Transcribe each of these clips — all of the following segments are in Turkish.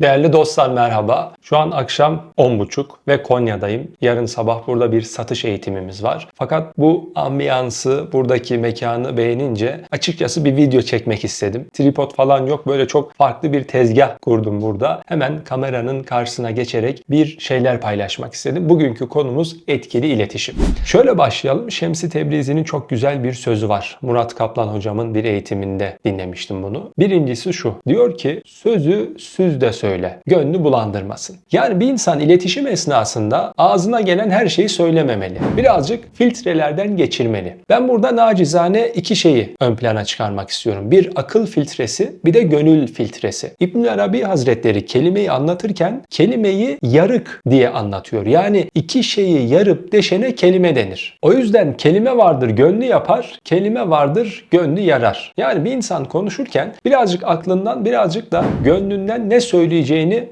Değerli dostlar merhaba. Şu an akşam 10.30 ve Konya'dayım. Yarın sabah burada bir satış eğitimimiz var. Fakat bu ambiyansı, buradaki mekanı beğenince açıkçası bir video çekmek istedim. Tripod falan yok. Böyle çok farklı bir tezgah kurdum burada. Hemen kameranın karşısına geçerek bir şeyler paylaşmak istedim. Bugünkü konumuz etkili iletişim. Şöyle başlayalım. Şemsi Tebrizi'nin çok güzel bir sözü var. Murat Kaplan hocamın bir eğitiminde dinlemiştim bunu. Birincisi şu. Diyor ki sözü süz de söyle. Gönlü bulandırmasın. Yani bir insan iletişim esnasında ağzına gelen her şeyi söylememeli. Birazcık filtrelerden geçirmeli. Ben burada nacizane iki şeyi ön plana çıkarmak istiyorum. Bir akıl filtresi, bir de gönül filtresi. İbn Arabi Hazretleri kelimeyi anlatırken kelimeyi yarık diye anlatıyor. Yani iki şeyi yarıp deşene kelime denir. O yüzden kelime vardır gönlü yapar, kelime vardır gönlü yarar. Yani bir insan konuşurken birazcık aklından birazcık da gönlünden ne söyleyeceğini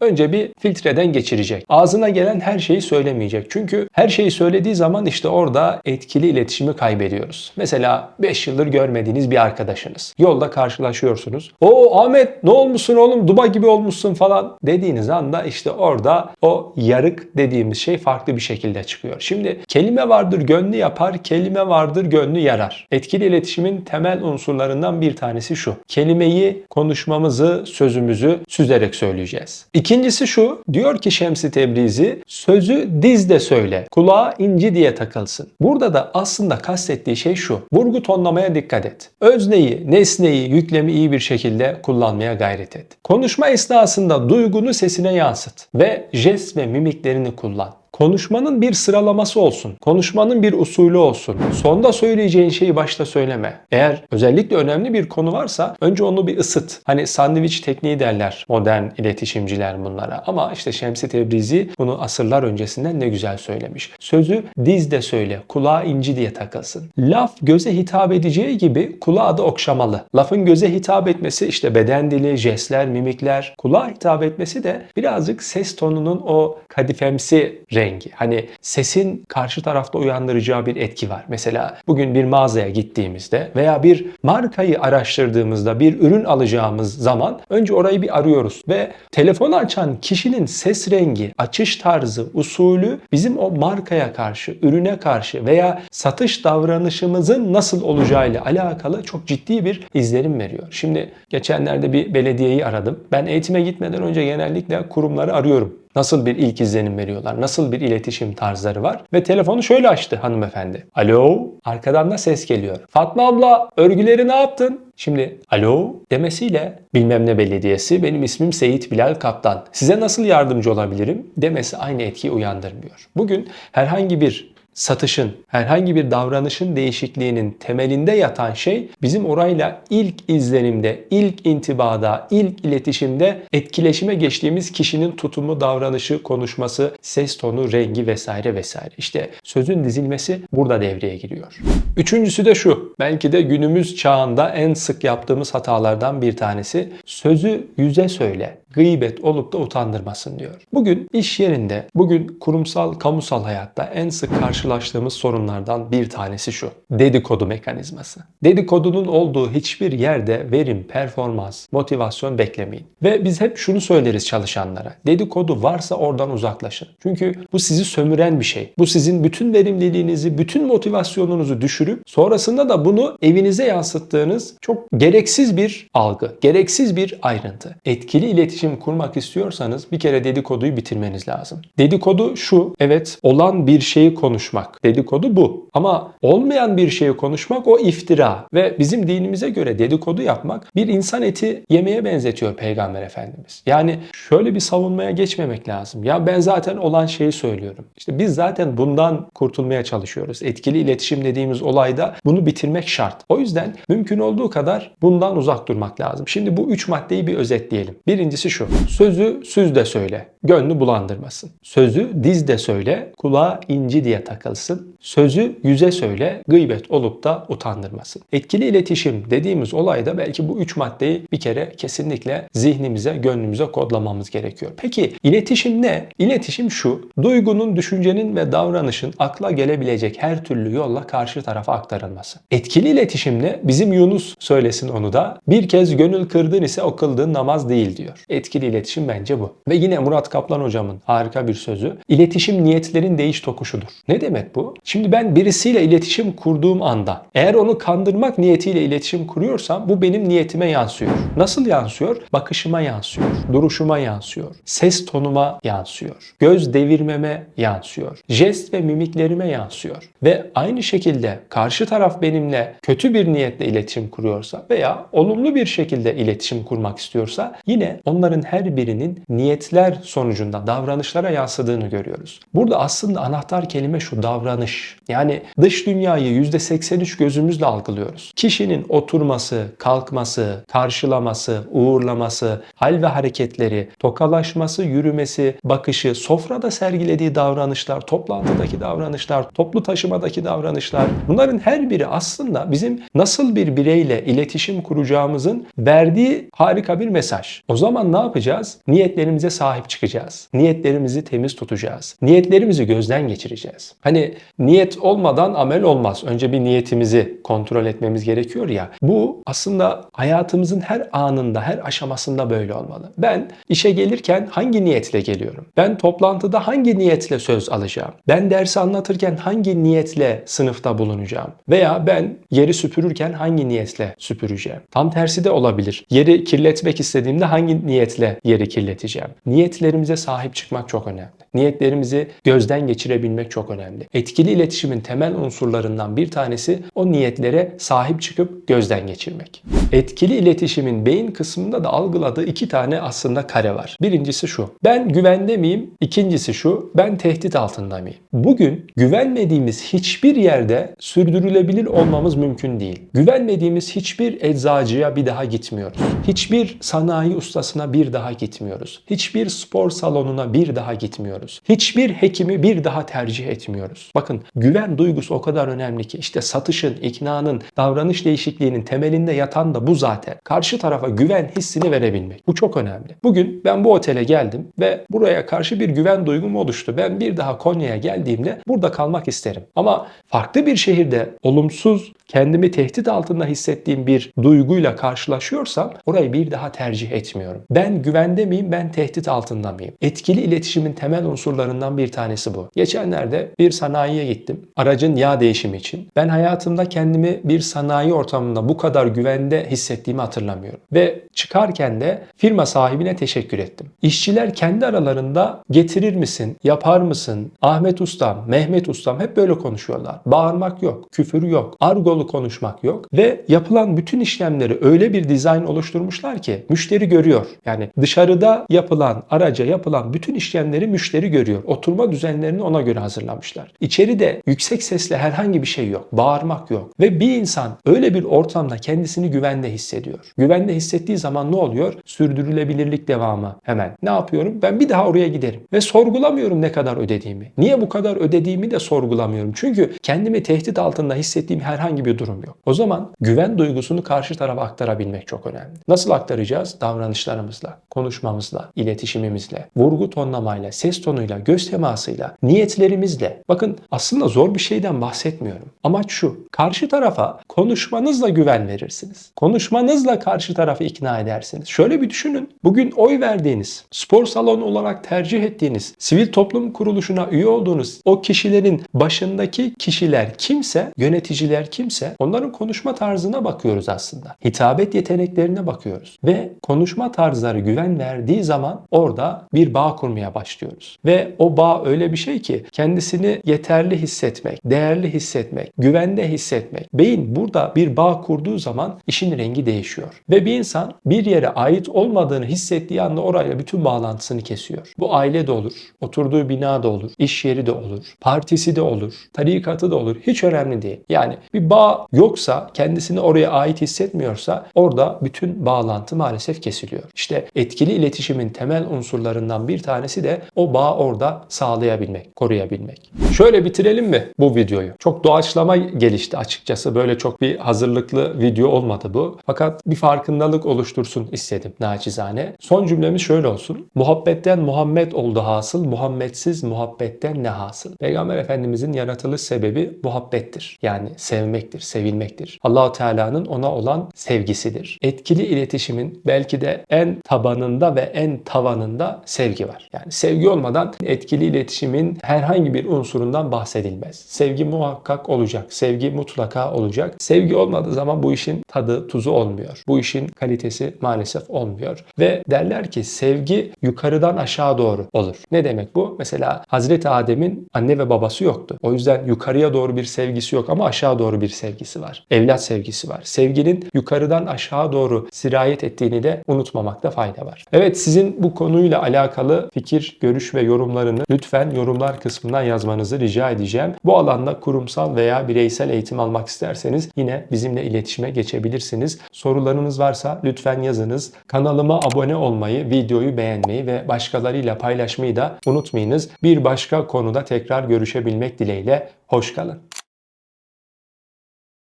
önce bir filtreden geçirecek. Ağzına gelen her şeyi söylemeyecek. Çünkü her şeyi söylediği zaman işte orada etkili iletişimi kaybediyoruz. Mesela 5 yıldır görmediğiniz bir arkadaşınız. Yolda karşılaşıyorsunuz. O Ahmet ne olmuşsun oğlum duba gibi olmuşsun falan dediğiniz anda işte orada o yarık dediğimiz şey farklı bir şekilde çıkıyor. Şimdi kelime vardır gönlü yapar, kelime vardır gönlü yarar. Etkili iletişimin temel unsurlarından bir tanesi şu. Kelimeyi, konuşmamızı, sözümüzü süzerek söyleyeceğiz. İkincisi şu. Diyor ki Şemsi Tebrizi sözü dizde söyle. Kulağa inci diye takılsın. Burada da aslında kastettiği şey şu. Vurgu tonlamaya dikkat et. Özneyi, nesneyi, yüklemi iyi bir şekilde kullanmaya gayret et. Konuşma esnasında duygunu sesine yansıt ve jest ve mimiklerini kullan. Konuşmanın bir sıralaması olsun. Konuşmanın bir usulü olsun. Sonda söyleyeceğin şeyi başta söyleme. Eğer özellikle önemli bir konu varsa önce onu bir ısıt. Hani sandviç tekniği derler modern iletişimciler bunlara. Ama işte Şemsi Tebrizi bunu asırlar öncesinden ne güzel söylemiş. Sözü dizde söyle, kulağa inci diye takılsın. Laf göze hitap edeceği gibi kulağa da okşamalı. Lafın göze hitap etmesi işte beden dili, jestler, mimikler. Kulağa hitap etmesi de birazcık ses tonunun o kadifemsi rengi. Hani sesin karşı tarafta uyandıracağı bir etki var. Mesela bugün bir mağazaya gittiğimizde veya bir markayı araştırdığımızda bir ürün alacağımız zaman önce orayı bir arıyoruz ve telefonu açan kişinin ses rengi, açış tarzı, usulü bizim o markaya karşı, ürüne karşı veya satış davranışımızın nasıl olacağıyla alakalı çok ciddi bir izlenim veriyor. Şimdi geçenlerde bir belediyeyi aradım. Ben eğitime gitmeden önce genellikle kurumları arıyorum. Nasıl bir ilk izlenim veriyorlar? Nasıl bir iletişim tarzları var? Ve telefonu şöyle açtı hanımefendi. Alo? Arkadan da ses geliyor. Fatma abla örgüleri ne yaptın? Şimdi alo demesiyle bilmem ne belediyesi benim ismim Seyit Bilal Kaptan. Size nasıl yardımcı olabilirim demesi aynı etkiyi uyandırmıyor. Bugün herhangi bir satışın, herhangi bir davranışın değişikliğinin temelinde yatan şey bizim orayla ilk izlenimde, ilk intibada, ilk iletişimde etkileşime geçtiğimiz kişinin tutumu, davranışı, konuşması, ses tonu, rengi vesaire vesaire. İşte sözün dizilmesi burada devreye giriyor. Üçüncüsü de şu. Belki de günümüz çağında en sık yaptığımız hatalardan bir tanesi. Sözü yüze söyle gıybet olup da utandırmasın diyor. Bugün iş yerinde, bugün kurumsal, kamusal hayatta en sık karşılaştığımız sorunlardan bir tanesi şu. Dedikodu mekanizması. Dedikodunun olduğu hiçbir yerde verim, performans, motivasyon beklemeyin. Ve biz hep şunu söyleriz çalışanlara. Dedikodu varsa oradan uzaklaşın. Çünkü bu sizi sömüren bir şey. Bu sizin bütün verimliliğinizi, bütün motivasyonunuzu düşürüp sonrasında da bunu evinize yansıttığınız çok gereksiz bir algı, gereksiz bir ayrıntı. Etkili iletişim iletişim kurmak istiyorsanız bir kere dedikoduyu bitirmeniz lazım. Dedikodu şu, evet olan bir şeyi konuşmak. Dedikodu bu. Ama olmayan bir şeyi konuşmak o iftira. Ve bizim dinimize göre dedikodu yapmak bir insan eti yemeye benzetiyor Peygamber Efendimiz. Yani şöyle bir savunmaya geçmemek lazım. Ya ben zaten olan şeyi söylüyorum. İşte biz zaten bundan kurtulmaya çalışıyoruz. Etkili iletişim dediğimiz olayda bunu bitirmek şart. O yüzden mümkün olduğu kadar bundan uzak durmak lazım. Şimdi bu üç maddeyi bir özetleyelim. Birincisi şu. Sözü süzde söyle. Gönlü bulandırmasın. Sözü dizde söyle. Kulağa inci diye takılsın. Sözü yüze söyle. Gıybet olup da utandırmasın. Etkili iletişim dediğimiz olayda belki bu üç maddeyi bir kere kesinlikle zihnimize, gönlümüze kodlamamız gerekiyor. Peki iletişim ne? İletişim şu. Duygunun, düşüncenin ve davranışın akla gelebilecek her türlü yolla karşı tarafa aktarılması. Etkili iletişim ne? Bizim Yunus söylesin onu da. Bir kez gönül kırdın ise o namaz değil diyor. Etkili iletişim bence bu. Ve yine Murat Kaplan hocamın harika bir sözü. İletişim niyetlerin değiş tokuşudur. Ne demek bu? Şimdi ben birisiyle iletişim kurduğum anda eğer onu kandırmak niyetiyle iletişim kuruyorsam bu benim niyetime yansıyor. Nasıl yansıyor? Bakışıma yansıyor. Duruşuma yansıyor. Ses tonuma yansıyor. Göz devirmeme yansıyor. Jest ve mimiklerime yansıyor. Ve aynı şekilde karşı taraf benimle kötü bir niyetle iletişim kuruyorsa veya olumlu bir şekilde iletişim kurmak istiyorsa yine onların her birinin niyetler sonucunda davranışlara yansıdığını görüyoruz. Burada aslında anahtar kelime şu davranış. Yani dış dünyayı %83 gözümüzle algılıyoruz. Kişinin oturması, kalkması, karşılaması, uğurlaması, hal ve hareketleri, tokalaşması, yürümesi, bakışı, sofrada sergilediği davranışlar, toplantıdaki davranışlar, toplu taşımadaki davranışlar bunların her biri aslında bizim nasıl bir bireyle iletişim kuracağımızın verdiği harika bir mesaj. O zaman ne yapacağız? Niyetlerimize sahip çıkacağız. Niyetlerimizi temiz tutacağız. Niyetlerimizi gözden geçireceğiz. Hani niyet olmadan amel olmaz. Önce bir niyetimizi kontrol etmemiz gerekiyor ya. Bu aslında hayatımızın her anında, her aşamasında böyle olmalı. Ben işe gelirken hangi niyetle geliyorum? Ben toplantıda hangi niyetle söz alacağım? Ben dersi anlatırken hangi niyetle sınıfta bulunacağım? Veya ben yeri süpürürken hangi niyetle süpüreceğim? Tam tersi de olabilir. Yeri kirletmek istediğimde hangi niyetle yeri kirleteceğim? Niyetlerimize sahip çıkmak çok önemli. Niyetlerimizi gözden geçirebilmek çok önemli. Etkili iletişimin temel unsurlarından bir tanesi o niyetlere sahip çıkıp gözden geçirmek. Etkili iletişimin beyin kısmında da algıladığı iki tane aslında kare var. Birincisi şu. Ben güvende miyim? İkincisi şu. Ben tehdit altında mıyım? Bugün güvenmediğimiz hiçbir yerde sürdürülebilir olmamız mümkün değil. Güvenmediğimiz hiçbir eczacıya bir daha gitmiyoruz. Hiçbir sanayi ustasına bir daha gitmiyoruz. Hiçbir spor salonuna bir daha gitmiyoruz. Hiçbir hekimi bir daha tercih etmiyoruz. Bakın güven duygusu o kadar önemli ki işte satışın, iknanın, davranış değişikliğinin temelinde yatan da bu zaten. Karşı tarafa güven hissini verebilmek. Bu çok önemli. Bugün ben bu otele geldim ve buraya karşı bir güven duygum oluştu. Ben bir daha Konya'ya geldiğimde burada kalmak isterim. Ama farklı bir şehirde olumsuz, kendimi tehdit altında hissettiğim bir duyguyla karşılaşıyorsam orayı bir daha tercih etmiyorum. Ben güvende miyim, ben tehdit altında mıyım? Etkili iletişimin temel unsurlarından bir tanesi bu. Geçenlerde bir sanayiye gittim. Aracın yağ değişimi için. Ben hayatımda kendimi bir sanayi ortamında bu kadar güvende hissettiğimi hatırlamıyorum. Ve çıkarken de firma sahibine teşekkür ettim. İşçiler kendi aralarında getirir misin, yapar mısın, Ahmet Ustam, Mehmet Ustam hep böyle konuşuyorlar. Bağırmak yok, küfür yok, argolu konuşmak yok ve yapılan bütün işlemleri öyle bir dizayn oluşturmuşlar ki müşteri görüyor. Yani dışarıda yapılan, araca yapılan bütün işlemleri müşteri görüyor. Oturma düzenlerini ona göre hazırlamışlar. İçeride yüksek sesle herhangi bir şey yok. Bağırmak yok. Ve bir insan öyle bir ortamda kendisini güvende hissediyor. Güvende hissettiği zaman ne oluyor? Sürdürülebilirlik devamı hemen. Ne yapıyorum? Ben bir daha oraya giderim. Ve sorgulamıyorum ne kadar ödediğimi. Niye bu kadar ödediğimi de sorgulamıyorum. Çünkü kendimi tehdit altında hissettiğim herhangi bir durum yok. O zaman güven duygusunu karşı tarafa aktarabilmek çok önemli. Nasıl aktaracağız? Davranışlarımızla, konuşmamızla, iletişimimizle, vurgu tonlamayla, ses tonuyla, göz temasıyla, niyetlerimizle. Bakın aslında zor bir şeyden bahsetmiyorum. Amaç şu. Karşı tarafa konuşmanızla güven verirsiniz. Konuşmanızla karşı tarafı ikna edersiniz. Şöyle bir düşünün. Bugün oy verdiğiniz, spor salonu olarak tercih ettiğiniz, sivil toplum kuruluşuna üye olduğunuz o kişilerin başındaki kişiler kimse, yöneticiler kimse onların konuşma tarzına bakıyoruz aslında. Hitabet yeteneklerine bakıyoruz. Ve konuşma tarzları güven verdiği zaman orada bir bağ kurmaya başlıyoruz. Ve o bağ öyle bir şey ki kendisini yeterli hissetmek, değerli hissetmek, güvende hissetmek. Beyin burada bir bağ kurduğu zaman işin rengi değişiyor. Ve bir insan bir yere ait olmadığını hissettiği anda orayla bütün bağlantısını kesiyor. Bu aile de olur, oturduğu bina da olur, iş yeri de olur, partisi de olur, tarikatı da olur. Hiç önemli değil. Yani bir bağ yoksa, kendisini oraya ait hissetmiyorsa orada bütün bağlantı maalesef kesiliyor. İşte etkili iletişimin temel unsurlarından bir tanesi de o bağ orada sağlayabilmek, koruyabilmek. Şöyle bitirelim mi bu videoyu? Çok doğaçlama gelişti açıkçası. Böyle çok bir hazırlıklı video olmadı bu. Fakat bir farkındalık oluştu oluştursun istedim naçizane. Son cümlemiz şöyle olsun. Muhabbetten Muhammed oldu hasıl, Muhammedsiz muhabbetten ne hasıl? Peygamber Efendimizin yaratılış sebebi muhabbettir. Yani sevmektir, sevilmektir. Allahu Teala'nın ona olan sevgisidir. Etkili iletişimin belki de en tabanında ve en tavanında sevgi var. Yani sevgi olmadan etkili iletişimin herhangi bir unsurundan bahsedilmez. Sevgi muhakkak olacak. Sevgi mutlaka olacak. Sevgi olmadığı zaman bu işin tadı, tuzu olmuyor. Bu işin kalitesi maalesef olmuyor. Ve derler ki sevgi yukarıdan aşağı doğru olur. Ne demek bu? Mesela Hazreti Adem'in anne ve babası yoktu. O yüzden yukarıya doğru bir sevgisi yok ama aşağı doğru bir sevgisi var. Evlat sevgisi var. Sevginin yukarıdan aşağı doğru sirayet ettiğini de unutmamakta fayda var. Evet sizin bu konuyla alakalı fikir, görüş ve yorumlarını lütfen yorumlar kısmından yazmanızı rica edeceğim. Bu alanda kurumsal veya bireysel eğitim almak isterseniz yine bizimle iletişime geçebilirsiniz. Sorularınız varsa lütfen yazınız. Kanalıma abone olmayı, videoyu beğenmeyi ve başkalarıyla paylaşmayı da unutmayınız. Bir başka konuda tekrar görüşebilmek dileğiyle. Hoşçakalın.